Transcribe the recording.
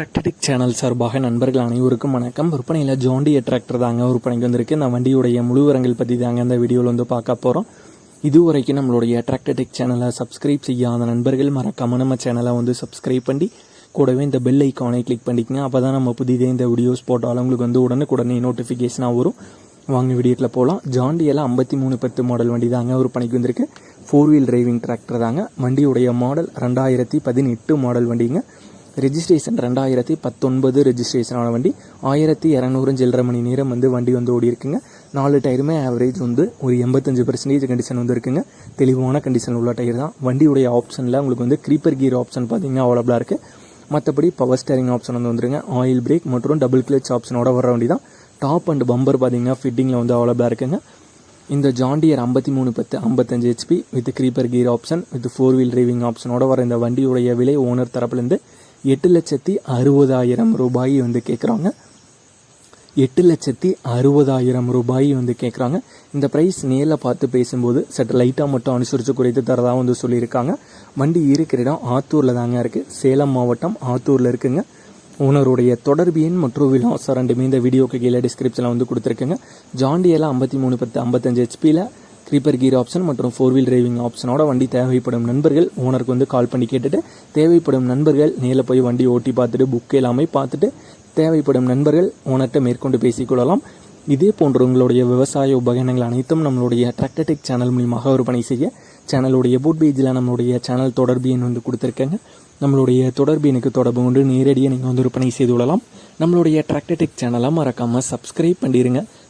டிராக்டடிக் channel சார்பாக நண்பர்கள் அனைவருக்கும் வணக்கம். விற்பனையில் ஜாண்டிய டிராக்டர் தாங்க விற்பனைக்கு வந்திருக்கு. இந்த வண்டியுடைய முழு விவரங்கள் பற்றி தாங்க இந்த வீடியோவில் வந்து பார்க்க போகிறோம் இதுவரைக்கும் நம்மளுடைய டிராக்டடிக் சேனலை சப்ஸ்கிரைப் செய்யாத நண்பர்கள் மறக்காம நம்ம சேனலை வந்து சப்ஸ்கிரைப் பண்ணி கூடவே இந்த பெல் ஐக்கானை கிளிக் பண்ணிக்கங்க. அப்போ தான் நம்ம புதிதே இந்த வீடியோஸ் போட்டாலும் உங்களுக்கு வந்து உடனுக்குடனே நோட்டிஃபிகேஷனாக வரும். வாங்க வீடியோக்கில் போகலாம் ஜாண்டியில் ஐம்பத்தி மூணு பத்து மாடல் வண்டி தாங்க விற்பனைக்கு வந்திருக்கு. ஃபோர் வீல் டிரைவிங் டிராக்டர் தாங்க. வண்டியுடைய மாடல் ரெண்டாயிரத்தி பதினெட்டு மாடல் வண்டிங்க. ரெஜிஸ்ட்ரேஷன் ரெண்டாயிரத்தி பத்தொன்பது ரெஜிஸ்ட்ரேஷனான வண்டி ஆயிரத்தி இரநூறு சில்லரை மணி நேரம் வந்து வண்டி வந்து ஓடி இருக்குங்க நாலு டயருமே ஆவரேஜ் வந்து ஒரு எண்பத்தஞ்சு பர்சன்டேஜ் கண்டிஷன் வந்து இருக்குங்க. தெளிவான கண்டிஷன் உள்ள டயர் தான். வண்டியுடைய ஆப்ஷனில் உங்களுக்கு வந்து க்ரீப்பர் கீர் ஆப்ஷன் பார்த்தீங்கன்னா அவைலபிளாக இருக்குது மற்றபடி பவர் ஸ்டேரிங் ஆப்ஷன் வந்து வந்துருங்க. ஆயில் பிரேக் மற்றும் டபுள் கிளச் ஆப்ஷனோட வர வண்டி தான். டாப் அண்ட் பம்பர் பார்த்தீங்கன்னா ஃபிட்டிங்கில் வந்து அவைலபிளாக இருக்குங்க. இந்த ஜாண்டியர் ஐம்பத்தி மூணு பத்து ஐம்பத்தஞ்சு HP with creeper gear option with four wheel driving ஆப்ஷனோட வர இந்த வண்டியுடைய விலை ஓனர் தரப்புலேருந்து எட்டு லட்சத்தி அறுபதாயிரம் ரூபாய் வந்து கேட்குறாங்க எட்டு லட்சத்தி அறுபதாயிரம் ரூபாய் வந்து கேட்குறாங்க இந்த ப்ரைஸ் நேரில் பார்த்து பேசும்போது சற்று லைட்டாக மட்டும் அனுசரித்து குறைத்து தரதாக வந்து சொல்லியிருக்காங்க. வண்டி இருக்கிற இடம் ஆத்தூரில் தாங்க இருக்குது சேலம் மாவட்டம் ஆத்தூரில் இருக்குங்க. ஓனருடைய தொடர்பு எண் மற்றும் விலாசம் ரெண்டுமே இந்த வீடியோக்கு கீழே டிஸ்கிரிப்ஷனில் வந்து கொடுத்துருக்குங்க. ஜாண்டியில் ஐம்பத்தி மூணு பத்து ஐம்பத்தஞ்சு ஹெச்பியில் க்ரீப்பர் கீர் ஆப்ஷன் மற்றும் ஃபோர் வீல் டிரைவிங் ஆப்ஷனோட வண்டி தேவைப்படும் நண்பர்கள் ஓனருக்கு வந்து கால் பண்ணி கேட்டுட்டு தேவைப்படும் நண்பர்கள் நேரில் போய் வண்டி ஓட்டி பார்த்துட்டு புக் எல்லாமே பார்த்துட்டு தேவைப்படும் நண்பர்கள் ஓனர்கிட்ட மேற்கொண்டு பேசிக்கொள்ளலாம். இதே போன்ற உங்களுடைய விவசாய உபகரணங்கள் அனைத்தும் நம்மளுடைய டிராக்டர்டெக் சேனல் மூலியமாக விற்பனை செய்ய சேனலுடைய போட் பேஜில் நம்மளுடைய சேனல் தொடர்பு எண் வந்து கொடுத்துருக்கேங்க. நம்மளுடைய தொடர்பு எனக்கு தொடர்பு கொண்டு நேரடியாக நீங்கள் வந்து விற்பனை செய்து கொள்ளலாம். நம்மளுடைய டிராக்டர்டெக் சேனலாக மறக்காமல் சப்ஸ்கிரைப் பண்ணிடுங்க